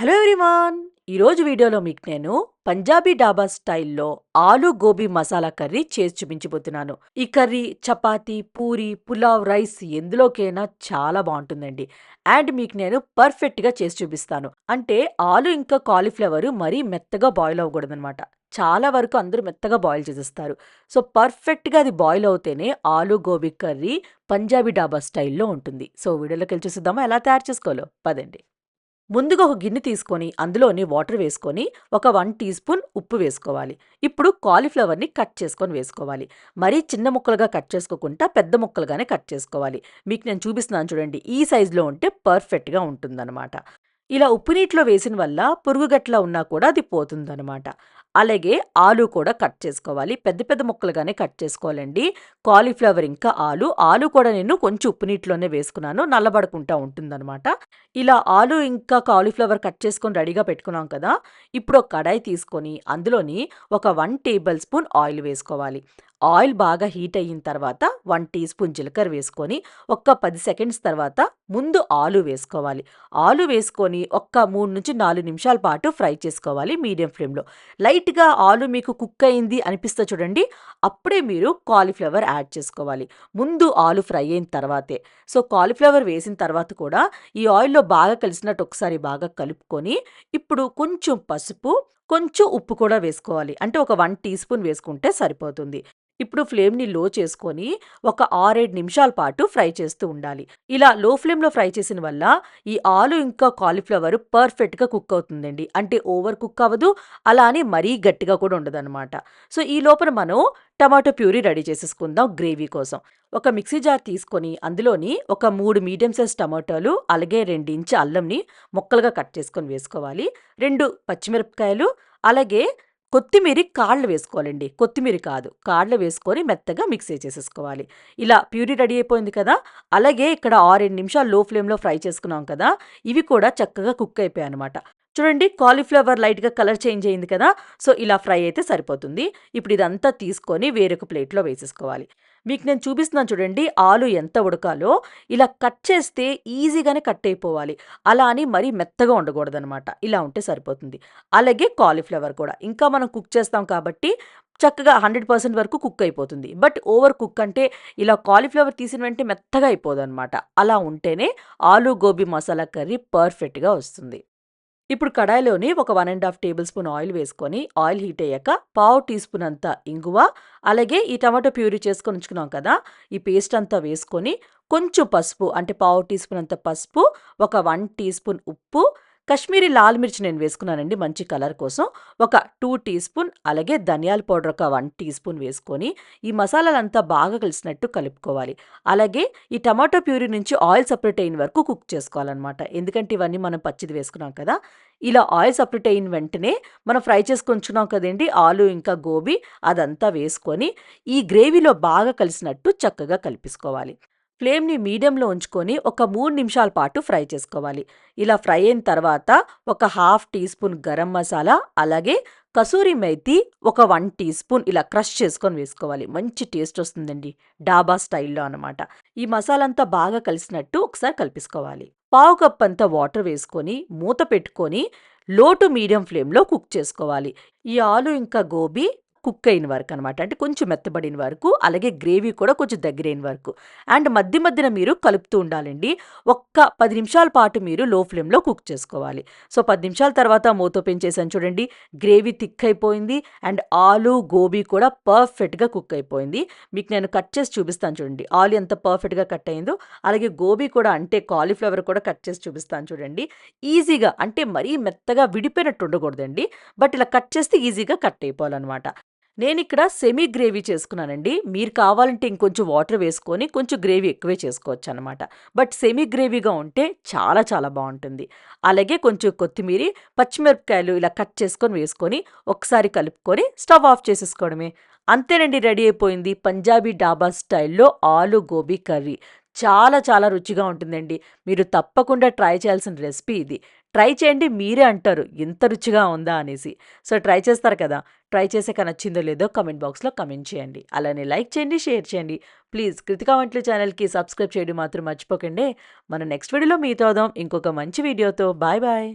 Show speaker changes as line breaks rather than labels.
Hello everyone. ఈరోజు వీడియోలో మీకు నేను పంజాబీ డాబా స్టైల్లో ఆలు గోబీ మసాలా కర్రీ చేసి చూపించబోతున్నాను. ఈ కర్రీ చపాతీ పూరి పులావ్ రైస్ ఎందులోకైనా చాలా బాగుంటుందండి. అండ్ మీకు నేను పర్ఫెక్ట్గా చేసి చూపిస్తాను. అంటే ఆలు ఇంకా కాలీఫ్లవర్ మరీ మెత్తగా బాయిల్ అవ్వకూడదనమాట చాలా వరకు అందరూ మెత్తగా బాయిల్ చేసేస్తారు. సో పర్ఫెక్ట్గా అది బాయిల్ అవుతేనే ఆలు గోబీ కర్రీ పంజాబీ డాబా స్టైల్లో ఉంటుంది. సో వీడియోలోకి వెళ్ళి చూసిద్దామా? ఎలా తయారు చేసుకోవాలో? పదండి. ముందుగా ఒక గిన్నె తీసుకొని అందులోని వాటర్ వేసుకొని ఒక వన్ టీ స్పూన్ ఉప్పు వేసుకోవాలి. ఇప్పుడు కాలీఫ్లవర్ని కట్ చేసుకొని వేసుకోవాలి. మరీ చిన్న ముక్కలుగా కట్ చేసుకోకుండా పెద్ద ముక్కలుగానే కట్ చేసుకోవాలి. మీకు నేను చూపిస్తున్నాను చూడండి. ఈ సైజులో ఉంటే పర్ఫెక్ట్గా ఉంటుందన్నమాట. ఇలా ఉప్పు నీటిలో వేసిన వల్ల పురుగుగట్ల ఉన్నా కూడా అది పోతుందన్నమాట. అలాగే ఆలు కూడా కట్ చేసుకోవాలి. పెద్ద పెద్ద ముక్కలుగానే కట్ చేసుకోవాలండి. కాలీఫ్లవర్ ఇంకా ఆలు. ఆలు కూడా నేను కొంచెం ఉప్పు నీటిలోనే వేసుకున్నాను. నల్లబడుకుంటా ఉంటుందన్నమాట. ఇలా ఆలు ఇంకా కాలీఫ్లవర్ కట్ చేసుకొని రెడీగా పెట్టుకున్నాం కదా ఇప్పుడు ఒక కడాయి తీసుకొని అందులోని ఒక వన్ టేబుల్ స్పూన్ ఆయిల్ వేసుకోవాలి. ఆయిల్ బాగా హీట్ అయిన తర్వాత వన్ టీ స్పూన్ జీలకర్ర వేసుకొని ఒక్క పది సెకండ్స్ తర్వాత ముందు ఆలు వేసుకోవాలి. ఆలు వేసుకొని ఒక్క మూడు నుంచి నాలుగు నిమిషాల పాటు ఫ్రై చేసుకోవాలి మీడియం ఫ్లేమ్లో. లైట్గా ఆలు మీకు కుక్ అయింది అనిపిస్తే చూడండి అప్పుడే మీరు కాలీఫ్లవర్ యాడ్ చేసుకోవాలి. ముందు ఆలు ఫ్రై అయిన తర్వాతే. సో కాలీఫ్లవర్ వేసిన తర్వాత కూడా ఈ ఆయిల్లో బాగా కలిసినట్టు ఒకసారి బాగా కలుపుకొని ఇప్పుడు కొంచెం పసుపు కొంచెం ఉప్పు కూడా వేసుకోవాలి. అంటే ఒక వన్ టీ స్పూన్ వేసుకుంటే సరిపోతుంది. ఇప్పుడు ఫ్లేమ్ని లో చేసుకొని ఒక ఆరేడు నిమిషాల పాటు ఫ్రై చేస్తూ ఉండాలి. ఇలా లో ఫ్లేమ్లో ఫ్రై చేసిన వల్ల ఈ ఆలు ఇంకా కాలీఫ్లవర్ పర్ఫెక్ట్గా కుక్ అవుతుందండి. అంటే ఓవర్ కుక్ అవ్వదు అలా అని మరీ గట్టిగా కూడా ఉండదన్నమాట. సో ఈ లోపల మనం టమాటో ప్యూరీ రెడీ చేసేసుకుందాం గ్రేవీ కోసం. ఒక మిక్సీ జార్ తీసుకొని అందులోని ఒక మూడు మీడియం సైజ్ టమాటోలు అలాగే రెండు ఇంచు అల్లంని ముక్కలుగా కట్ చేసుకొని వేసుకోవాలి. రెండు పచ్చిమిరపకాయలు అలాగే కొత్తిమీర కాళ్ళు వేసుకోవాలండి. కొత్తిమీర కాదు కాళ్ళు వేసుకొని మెత్తగా మిక్సీ చేసేసుకోవాలి. ఇలా ప్యూరీ రెడీ అయిపోయింది కదా? అలాగే ఇక్కడ ఆరేడు నిమిషాలు లో ఫ్లేమ్లో ఫ్రై చేసుకున్నాం కదా? ఇవి కూడా చక్కగా కుక్ అయిపోయాయి అనమాట చూడండి కాలీఫ్లవర్ లైట్గా కలర్ చేంజ్ అయింది కదా సో ఇలా ఫ్రై అయితే సరిపోతుంది. ఇప్పుడు ఇదంతా తీసుకొని వేరొక ప్లేట్లో వేసేసుకోవాలి. మీకు నేను చూపిస్తున్నాను చూడండి ఆలు ఎంత ఉడకాలో. ఇలా కట్ చేస్తే ఈజీగానే కట్ అయిపోవాలి. అలా అని మరీ మెత్తగా ఉండకూడదనమాట ఇలా ఉంటే సరిపోతుంది. అలాగే కాలీఫ్లవర్ కూడా. ఇంకా మనం కుక్ చేస్తాం కాబట్టి చక్కగా హండ్రెడ్ పర్సెంట్ వరకు కుక్ అయిపోతుంది. బట్ ఓవర్ కుక్ అంటే ఇలా కాలీఫ్లవర్ తీసిన వెంటనే మెత్తగా అయిపోదు అనమాట అలా ఉంటేనే ఆలు గోబీ మసాలా కర్రీ పర్ఫెక్ట్గా వస్తుంది. ఇప్పుడు కడాయిలోని ఒక one and half tablespoon oil వేసుకొని ఆయిల్ హీట్ అయ్యాక పావు టీ స్పూన్ అంత ఇంగువ అలాగే ఈ టమాటో ప్యూరీ చేసుకొని ఉంచుకున్నాం కదా ఈ పేస్ట్ అంతా వేసుకొని కొంచెం పసుపు అంటే పావు టీ స్పూన్ అంత పసుపు ఒక వన్ టీ స్పూన్ ఉప్పు కశ్మీరీ లాల్ మిర్చి నేను వేసుకున్నానండి మంచి కలర్ కోసం. ఒక టూ టీ స్పూన్ అలాగే ధనియాల పౌడర్ ఒక వన్ టీ స్పూన్ వేసుకొని ఈ మసాలాలంతా బాగా కలిసినట్టు కలుపుకోవాలి. అలాగే ఈ టమాటో ప్యూరీ నుంచి ఆయిల్ సపరేట్ అయిన వరకు కుక్ చేసుకోవాలన్నమాట. ఎందుకంటే ఇవన్నీ మనం పచ్చిది వేసుకున్నాం కదా ఇలా ఆయిల్ సపరేట్ అయిన వెంటనే మనం ఫ్రై చేసుకొంచున్నాం కదండి ఆలు ఇంకా గోబీ అదంతా వేసుకొని ఈ గ్రేవీలో బాగా కలిసినట్టు చక్కగా కలిపేసుకోవాలి. ఫ్లేమ్ని మీడియంలో ఉంచుకొని ఒక మూడు నిమిషాల పాటు ఫ్రై చేసుకోవాలి. ఇలా ఫ్రై అయిన తర్వాత ఒక half teaspoon garam masala అలాగే కసూరి మెతి ఒక వన్ టీ స్పూన్ ఇలా క్రష్ చేసుకొని వేసుకోవాలి. మంచి టేస్ట్ వస్తుందండి డాబా స్టైల్లో అనమాట ఈ మసాలంతా బాగా కలిసినట్టు ఒకసారి కల్పించుకోవాలి పావు కప్ అంతా వాటర్ వేసుకొని మూత పెట్టుకొని లో టు మీడియం ఫ్లేమ్లో కుక్ చేసుకోవాలి. ఈ ఆలు ఇంకా గోబీ కుక్ అయిన వరకు అనమాట అంటే కొంచెం మెత్తబడిన వరకు అలాగే గ్రేవీ కూడా కొంచెం దగ్గరైన వరకు. అండ్ మధ్య మధ్యన మీరు కలుపుతూ ఉండాలండి. ఒక్క పది నిమిషాల పాటు మీరు లో ఫ్లేమ్లో కుక్ చేసుకోవాలి. సో పది నిమిషాల తర్వాత మూత పెంచేసాను చూడండి. గ్రేవీ థిక్ అయిపోయింది. అండ్ ఆలు గోబీ కూడా పర్ఫెక్ట్గా కుక్ అయిపోయింది. మీకు నేను కట్ చేసి చూపిస్తాను చూడండి. ఆలు ఎంత పర్ఫెక్ట్గా కట్ అయిందో అలాగే గోబీ కూడా అంటే కాలీఫ్లవర్ కూడా కట్ చేసి చూపిస్తాను చూడండి. ఈజీగా అంటే మరీ మెత్తగా విడిపోయినట్టు ఉండకూడదండి. బట్ ఇలా కట్ చేస్తే ఈజీగా కట్ అయిపోవాలన్నమాట. నేను ఇక్కడ సెమీ గ్రేవీ చేసుకున్నానండి. మీరు కావాలంటే ఇంకొంచెం వాటర్ వేసుకొని కొంచెం గ్రేవీ ఎక్కువే చేసుకోవచ్చు అనమాట బట్ సెమీ గ్రేవీగా ఉంటే చాలా చాలా బాగుంటుంది. అలాగే కొంచెం కొత్తిమీర పచ్చిమిరపకాయలు ఇలా కట్ చేసుకొని వేసుకొని ఒకసారి కలుపుకొని స్టవ్ ఆఫ్ చేసేసుకోవడమే. అంతేనండి రెడీ అయిపోయింది పంజాబీ డాబా స్టైల్లో ఆలు గోబీ కర్రీ. చాలా చాలా రుచిగా ఉంటుందండి. మీరు తప్పకుండా ట్రై చేయాల్సిన రెసిపీ ఇది. ట్రై చేయండి మీరే అంటారు ఇంత రుచిగా ఉందా? అనేసి. సో ట్రై చేస్తారు కదా! ట్రై చేసాక నచ్చిందో లేదో కమెంట్ బాక్స్లో కమెంట్ చేయండి. అలానే లైక్ చేయండి షేర్ చేయండి. ప్లీజ్ కృతికా వంటలు ఛానల్కి సబ్స్క్రైబ్ చేయడం మాత్రం మర్చిపోకండి. మనం నెక్స్ట్ వీడియోలో మీతో అవుదాం. ఇంకొక మంచి వీడియోతో. Bye bye.